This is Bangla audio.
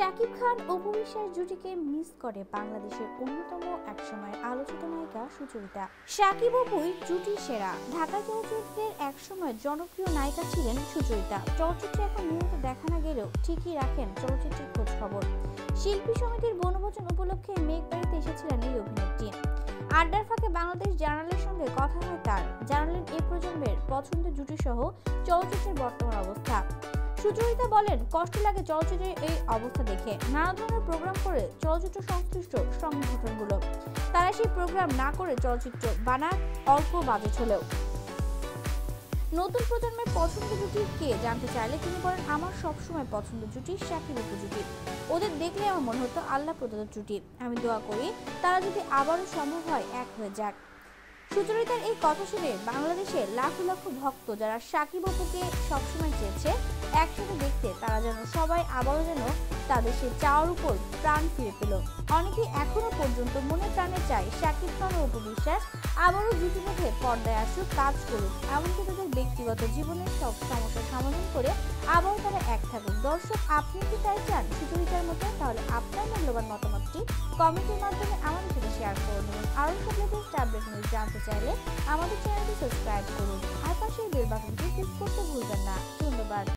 শাকিব খান অপু বিশ্বাস জুটিকে মিস করে বাংলাদেশের অন্যতম একসময়ের আলোচিত নায়িকা সুচরিতা। শাকিব অপুই জুটি সেরা। ঢাকা চলচ্চিত্রের একসময় জনপ্রিয় নায়িকা ছিলেন সুচরিতা। চলচ্চিত্রে এখন নিয়মিত দেখা না গেলেও ঠিকই রাখেন চলচ্চিত্রের খোঁজ খবর শিল্পী সমিতির বনভোজন উপলক্ষে মেঘ বাড়িতে এসেছিলেন এই অভিনেত্রী। আড্ডার ফাঁকে বাংলাদেশ জার্নালের সঙ্গে কথা হয় তার। জানালেন এ প্রজন্মের পছন্দের জুটি সহ চলচ্চিত্রের বর্তমান অবস্থা। সুচরিতা বলেন, কষ্ট লাগে চলচ্চিত্রের এই অবস্থা দেখে। নানা ধরনের প্রোগ্রাম করে চলচ্চিত্র সংশ্লিষ্ট সংগঠনগুলো। তারা সেই প্রোগ্রাম না করে চলচ্চিত্র বানাক অল্প বাজেট হলেও নতুন প্রজন্মের পছন্দ জুটি কে জানতে চাইলে তিনি বলেন, আমার সবসময় পছন্দ জুটি শাকিব অপু জুটি। ওদের দেখলে আমার মনে হতো আল্লাহ প্রদত্ত জুটি। আমি দোয়া করি তারা যদি আবারও সম্ভব হয়, এক হয়ে যাক। সুচরিতার এই কথা শুনে বাংলাদেশের লাখ লক্ষ ভক্ত যারা সাকিব অপুকে সবসময় চেয়েছে, একসাথে দেখতে তারা যেন সবাই আবারও যেন তাদের সে চাওয়ার উপর প্রাণ ফিরে পেল। অনেকেই এখনও পর্যন্ত মনে প্রাণে চায় শাকিব খান ও অপু বিশ্বাস, আবারও জুটি বেঁধে পর্দায় আসুক, কাজ করুক, এমনকি তাদের ব্যক্তিগত জীবনের সব সমস্যার সমাধান করে আবারও তারা এক থাকুক। দর্শক, আপনি কি তাই চান সুচরিতার মতো? তাহলে আপনার মূল্যবান মতামতটি কমেন্টের মাধ্যমে আমাদের আরও সব লেটেস্ট আপডেট নিউজ জানতে চাইলে আমাদের চ্যানেলটি সাবস্ক্রাইব করুন আর পাশে বেল বাটনটি ক্লিক করতে ভুলবেন না। ধন্যবাদ।